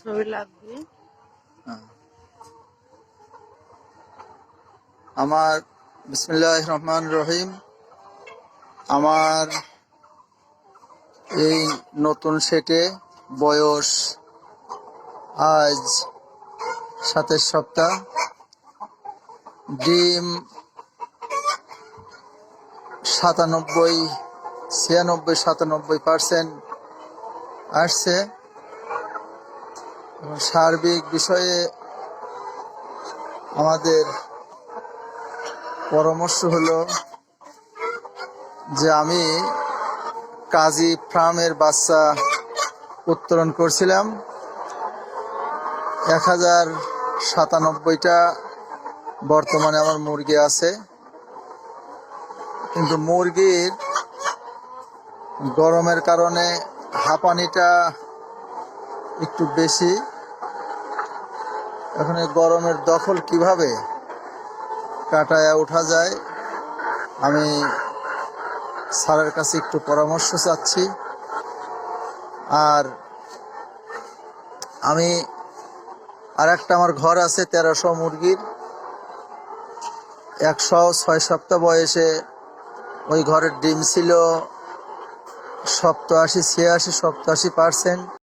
ছবি লাগবে। আমার বিসমিল্লাহ রহমান রহিম। আমার এই নতুন সেটে বয়স আজ সাতের সপ্তাহ। ডিম সাতানব্বই, ছিয়ানব্বই, সাতানব্বই পার্সেন্ট আসছে। সার্বিক বিষয়ে আমাদের পরামর্শ হলো যে আমি কাজী ফার্মের বাচ্চা উত্তোলন করছিলাম। এক হাজার সাতানব্বইটা বর্তমানে আমার মুরগি আছে। কিন্তু মুরগির গরমের কারণে হাঁপানিটা একটু বেশি। এখন গরমের দখল কীভাবে কাটায় ওঠা যায়, আমি স্যারের কাছে একটু পরামর্শ চাচ্ছি। আর আমি আর একটা আমার ঘর আছে তেরোশো মুরগির। একশো ছয় সপ্তাহ বয়সে ওই ঘরের ডিম ছিল সপ্তাশি ছিয়াশি সপ্তাশি পার্সেন্ট